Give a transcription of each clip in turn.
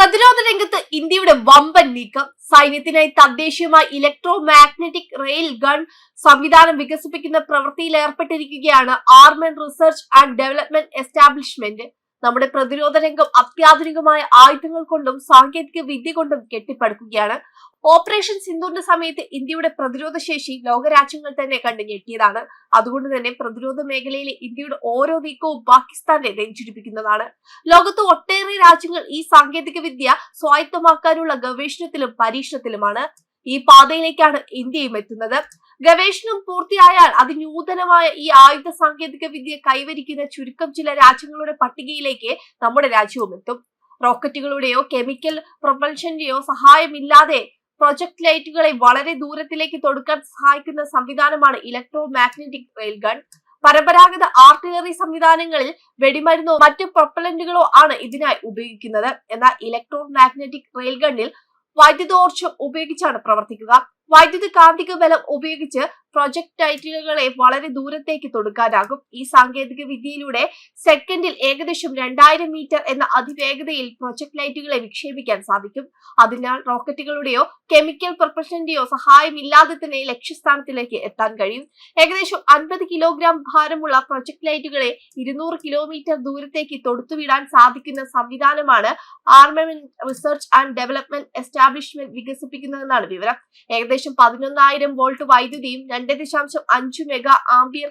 പ്രതിരോധ രംഗത്ത് ഇന്ത്യയുടെ വമ്പൻ നീക്കം. സൈന്യത്തിനായി തദ്ദേശീയമായി ഇലക്ട്രോ മാഗ്നറ്റിക് റെയിൽ ഗൺ സംവിധാനം വികസിപ്പിക്കുന്ന പ്രവൃത്തിയിൽ ഏർപ്പെട്ടിരിക്കുകയാണ് armament research and development establishment നമ്മുടെ പ്രതിരോധ രംഗം അത്യാധുനികമായ ആയുധങ്ങൾ കൊണ്ടും സാങ്കേതിക വിദ്യ കൊണ്ടും കെട്ടിപ്പടുക്കുകയാണ്. ഓപ്പറേഷൻ സിന്ധുവിന്റെ സമയത്ത് ഇന്ത്യയുടെ പ്രതിരോധ ശേഷി ലോകരാജ്യങ്ങൾ തന്നെ കണ്ടു ഞെട്ടിയതാണ് അതുകൊണ്ട് തന്നെ പ്രതിരോധ മേഖലയിലെ ഇന്ത്യയുടെ ഓരോ നീക്കവും പാകിസ്ഥാനെ നെഞ്ചിടിപ്പിക്കുന്നതാണ്. ലോകത്ത് ഒട്ടേറെ രാജ്യങ്ങൾ ഈ സാങ്കേതിക വിദ്യ സ്വായത്തമാക്കാനുള്ള ഗവേഷണത്തിലും പരീക്ഷണത്തിലുമാണ്. ഈ പാതയിലേക്കാണ് ഇന്ത്യയും എത്തുന്നത്. ഗവേഷണം പൂർത്തിയായാൽ അതിനൂതനമായ ഈ ആയുധ സാങ്കേതിക വിദ്യ കൈവരിക്കുന്ന ചുരുക്കം ചില രാജ്യങ്ങളുടെ പട്ടികയിലേക്ക് നമ്മുടെ രാജ്യവും എത്തും. റോക്കറ്റുകളുടെയോ കെമിക്കൽ പ്രൊപ്പൽഷന്റെയോ സഹായമില്ലാതെ പ്രൊജക്ട് ലൈറ്റുകളെ വളരെ ദൂരത്തിലേക്ക് തൊടുക്കാൻ സഹായിക്കുന്ന സംവിധാനമാണ് ഇലക്ട്രോ മാഗ്നറ്റിക് റെയിൽഗൺ. പരമ്പരാഗത ആർട്ടിലറി സംവിധാനങ്ങളിൽ വെടിമരുന്നോ മറ്റ് പ്രൊപ്പലന്റുകളോ ആണ് ഇതിനായി ഉപയോഗിക്കുന്നത്. എന്നാൽ ഇലക്ട്രോ മാഗ്നറ്റിക് റെയിൽ ഗണ്ണിൽ വൈദ്യുതോർജം ഉപയോഗിച്ചാണ് പ്രവർത്തിക്കുക. വൈദ്യുത കാന്തിക ബലം ഉപയോഗിച്ച് പ്രൊജക്ടൈറ്റുകളെ വളരെ ദൂരത്തേക്ക് തൊടുക്കാനാകും. ഈ സാങ്കേതിക വിദ്യയിലൂടെ സെക്കൻഡിൽ ഏകദേശം രണ്ടായിരം മീറ്റർ എന്ന അതിവേഗതയിൽ പ്രൊജക്ട് ലൈറ്റുകളെ വിക്ഷേപിക്കാൻ സാധിക്കും. അതിനാൽ റോക്കറ്റുകളുടെയോ കെമിക്കൽ പ്രൊപ്പഷന്റെയോ സഹായമില്ലാതെ തന്നെ ലക്ഷ്യസ്ഥാനത്തിലേക്ക് എത്താൻ കഴിയും. ഏകദേശം അൻപത് കിലോഗ്രാം ഭാരമുള്ള പ്രൊജക്ട് ലൈറ്റുകളെ ഇരുന്നൂറ് കിലോമീറ്റർ ദൂരത്തേക്ക് തൊടുത്തുവിടാൻ സാധിക്കുന്ന സംവിധാനമാണ് armament research and development establishment വികസിപ്പിക്കുന്നതെന്നാണ് വിവരം. ഏകദേശം പതിനൊന്നായിരം വോൾട്ട് വൈദ്യുതിയും രണ്ട് ദശാംശം അഞ്ച് മെഗാ ആംബിയർ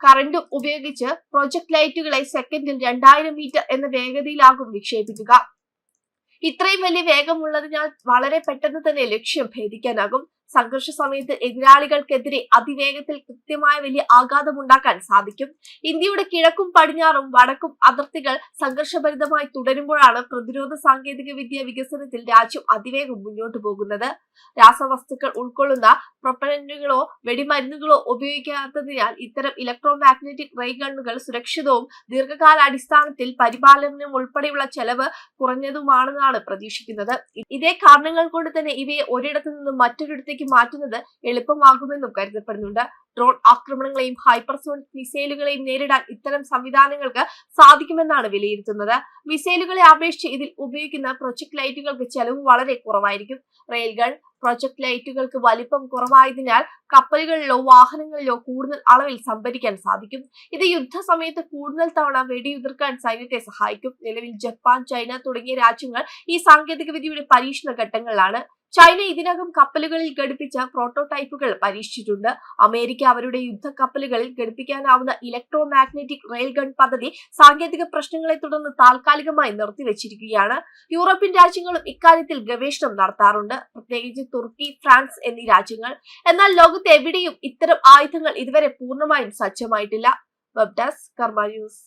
കറണ്ടും ഉപയോഗിച്ച് പ്രൊജക്ട് ലൈറ്റുകളെ സെക്കൻഡിൽ രണ്ടായിരം മീറ്റർ എന്ന വേഗതയിലാകും വിക്ഷേപിക്കുക. ഇത്രയും വലിയ വേഗമുള്ളതിനാൽ വളരെ പെട്ടെന്ന് തന്നെ ലക്ഷ്യം ഭേദിക്കാനാകും. സംഘർഷ സമയത്ത് എതിരാളികൾക്കെതിരെ അതിവേഗത്തിൽ കൃത്യമായ വലിയ ആഘാതമുണ്ടാക്കാൻ സാധിക്കും. ഇന്ത്യയുടെ കിഴക്കും പടിഞ്ഞാറും വടക്കും അതിർത്തികൾ സംഘർഷഭരിതമായി തുടരുമ്പോഴാണ് പ്രതിരോധ സാങ്കേതിക വിദ്യ വികസനത്തിൽ രാജ്യം അതിവേഗം മുന്നോട്ട് പോകുന്നത്. രാസവസ്തുക്കൾ ഉൾക്കൊള്ളുന്ന പ്രൊപ്പലന്റുകളോ വെടിമരുന്നുകളോ ഉപയോഗിക്കാത്തതിനാൽ ഇത്തരം ഇലക്ട്രോ മാഗ്നറ്റിക് റേ സുരക്ഷിതവും ദീർഘകാലാടിസ്ഥാനത്തിൽ പരിപാലനം ഉൾപ്പെടെയുള്ള ചെലവ് കുറഞ്ഞതുമാണെന്നാണ് പ്രതീക്ഷിക്കുന്നത്. ഇതേ കാരണങ്ങൾ കൊണ്ട് തന്നെ ഇവയെ ഒരിടത്തു നിന്നും മറ്റൊരിടത്തേക്ക് മാറ്റുന്നത് എളുപ്പമാകുമെന്നും കരുതപ്പെടുന്നുണ്ട്. ഡ്രോൺ ആക്രമണങ്ങളെയും ഹൈപ്പർസോണിക് മിസൈലുകളെയും നേരിടാൻ ഇത്തരം സംവിധാനങ്ങൾക്ക് സാധിക്കുമെന്നാണ് വിലയിരുത്തുന്നത്. മിസൈലുകളെ അപേക്ഷിച്ച് ഇതിൽ ഉപയോഗിക്കുന്ന പ്രൊജക്ട് ലൈറ്റുകൾക്ക് ചെലവ് വളരെ കുറവായിരിക്കും. റെയിൽഗൺ പ്രൊജക്ട് ലൈറ്റുകൾക്ക് വലിപ്പം കുറവായതിനാൽ കപ്പലുകളിലോ വാഹനങ്ങളിലോ കൂടുതൽ അളവിൽ സംഭരിക്കാൻ സാധിക്കും. ഇത് യുദ്ധസമയത്ത് കൂടുതൽ തവണ വെടിയുതിർക്കാൻ സൈന്യത്തെ സഹായിക്കും. നിലവിൽ ജപ്പാൻ ചൈന തുടങ്ങിയ രാജ്യങ്ങൾ ഈ സാങ്കേതികവിദ്യയുടെ പരീക്ഷണ ഘട്ടങ്ങളിലാണ്. ചൈന ഇതിനകം കപ്പലുകളിൽ ഘടിപ്പിച്ച പ്രോട്ടോടൈപ്പുകൾ പരീക്ഷിച്ചിട്ടുണ്ട്. അമേരിക്ക അവരുടെ യുദ്ധക്കപ്പലുകളിൽ ഘടിപ്പിക്കാനാവുന്ന ഇലക്ട്രോ മാഗ്നറ്റിക് റെയിൽഗൺ പദ്ധതി സാങ്കേതിക പ്രശ്നങ്ങളെ തുടർന്ന് താൽക്കാലികമായി നിർത്തിവച്ചിരിക്കുകയാണ്. യൂറോപ്യൻ രാജ്യങ്ങളും ഇക്കാര്യത്തിൽ ഗവേഷണം നടത്താറുണ്ട്. പ്രത്യേകിച്ച് തുർക്കി ഫ്രാൻസ് എന്നീ രാജ്യങ്ങൾ. എന്നാൽ ലോകത്ത് എവിടെയും ഇത്തരം ആയുധങ്ങൾ ഇതുവരെ പൂർണമായും സജ്ജമായിട്ടില്ല. വെബ് കർമ്മ ന്യൂസ്